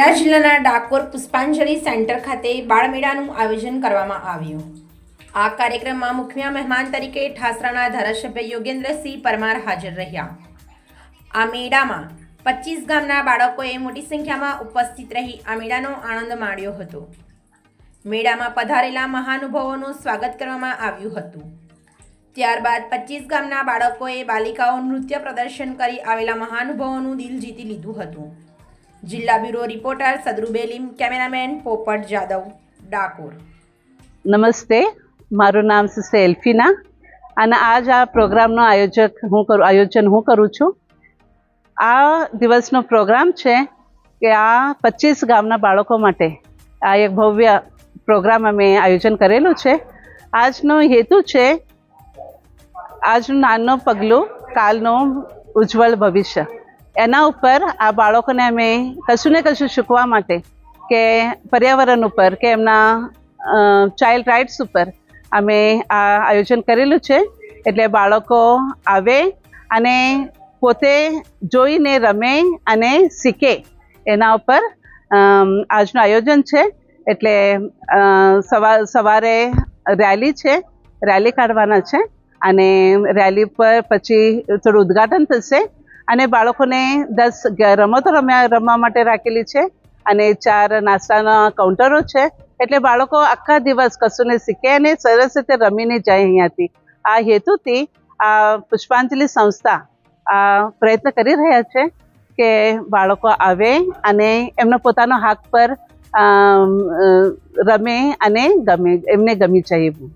ખેડા જિલ્લાના ડાકોર પુષ્પાંજલિ સેન્ટર ખાતે બાળમેળાનું આયોજન કરવામાં આવ્યું. આ કાર્યક્રમમાં મુખ્ય મહેમાન તરીકે ઠાસરાના ધારાસભ્ય યોગેન્દ્રસિંહ પરમાર હાજર રહ્યા. આ મેળામાં પચીસ ગામના બાળકોએ મોટી સંખ્યામાં ઉપસ્થિત રહી આ મેળાનો આનંદ માણ્યો હતો. મેળામાં પધારેલા મહાનુભાવોનું સ્વાગત કરવામાં આવ્યું હતું. ત્યારબાદ પચીસ ગામના બાળકોએ બાલિકાઓ નૃત્ય પ્રદર્શન કરી આવેલા મહાનુભાવોનું દિલ જીતી લીધું હતું. જિલ્લા બ્યુરો રિપોર્ટર સદરુબેલીમ કેમેરામેન પોપટ જાદવ, ડાકોર. નમસ્તે. મારું નામ છે સેલ્ફીના. અને આજ આ પ્રોગ્રામનો આયોજક હું કરું, આયોજન હું કરું છું. આ દિવસનો પ્રોગ્રામ છે કે આ પચીસ ગામના બાળકો માટે આ એક ભવ્ય પ્રોગ્રામ અમે આયોજન કરેલું છે. આજનો હેતુ છે આજનું નાનું પગલું કાલનું ઉજ્જવળ ભવિષ્ય. એના ઉપર આ બાળકોને અમે કશું ને કશું શીખવા માટે કે પર્યાવરણ ઉપર કે એમના ચાઇલ્ડ રાઇટ્સ ઉપર અમે આ આયોજન કરેલું છે. એટલે બાળકો આવે અને પોતે જોઈને રમે અને શીખે એના ઉપર આજનું આયોજન છે. એટલે સવારે રેલી છે. રેલી કાઢવાના છે અને રેલી પર પછી થોડું ઉદ્ઘાટન થશે. અને બાળકોને દસ રમતો રમ્યા રમવા માટે રાખેલી છે. અને ચાર નાસ્તાના કાઉન્ટરો છે. એટલે બાળકો આખા દિવસ કશું શીખે અને સરસ રીતે રમીને જાય અહીંયાથી. આ હેતુથી આ પુષ્પાંજલિ સંસ્થા આ પ્રયત્ન કરી રહ્યા છે કે બાળકો આવે અને એમનો પોતાનો હાક પર રમે અને ગમે એમને ગમી જાય એવું.